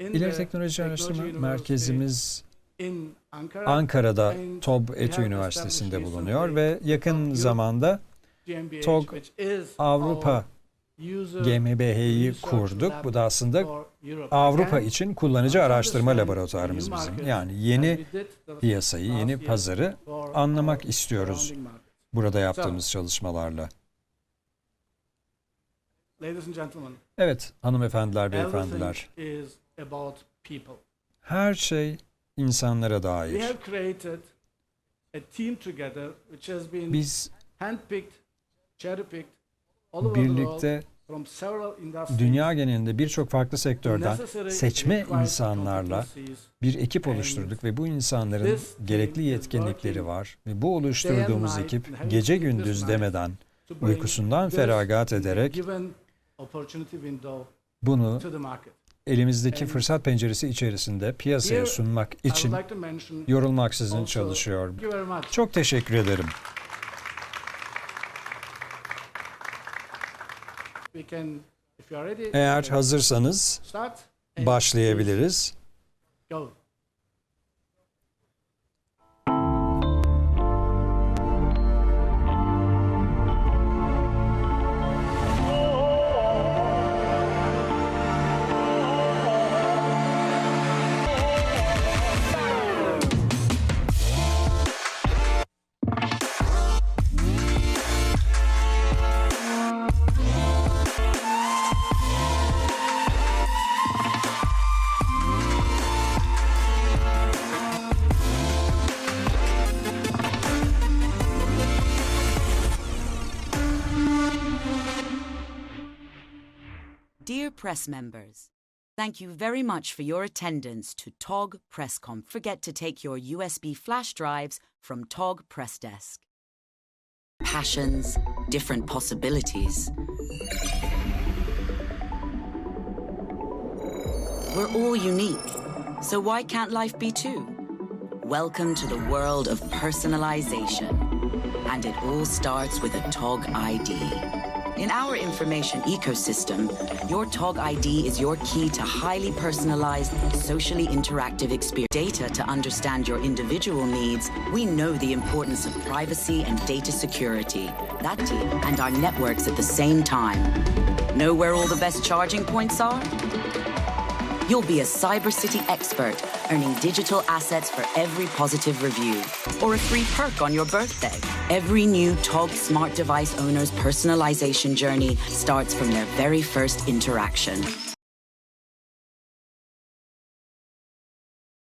İleri Teknoloji Araştırma Merkezimiz Ankara'da TOB ETÜ Üniversitesi'nde bulunuyor ve yakın zamanda TOG Avrupa GmbH'yi kurduk. Bu da aslında Avrupa için kullanıcı araştırma laboratuvarımız bizim. Yani yeni piyasayı, yeni pazarı anlamak istiyoruz burada yaptığımız çalışmalarla. Evet hanımefendiler, beyefendiler. Her şey insanlara dair. Biz birlikte dünya genelinde birçok farklı sektörden seçme insanlarla bir ekip oluşturduk ve bu insanların gerekli yetkinlikleri var ve bu oluşturduğumuz ekip gece gündüz demeden uykusundan feragat ederek bunu elimizdeki fırsat penceresi içerisinde piyasaya sunmak için yorulmaksızın çalışıyor. Çok teşekkür ederim. Eğer hazırsanız başlayabiliriz. Dear press members, thank you very much for your attendance to TOG PressConf. Forget to take your USB flash drives from TOG Press Desk. Passions, different possibilities. We're all unique, so why can't life be too? Welcome to the world of personalization. And it all starts with a TOG ID. In our information ecosystem, your TOG ID is your key to highly personalized, socially interactive experience. Data to understand your individual needs, we know the importance of privacy and data security. That and our networks at the same time. Know where all the best charging points are? You'll be a Cyber City expert, earning digital assets for every positive review or a free perk on your birthday. Every new TOG smart device owner's personalization journey starts from their very first interaction.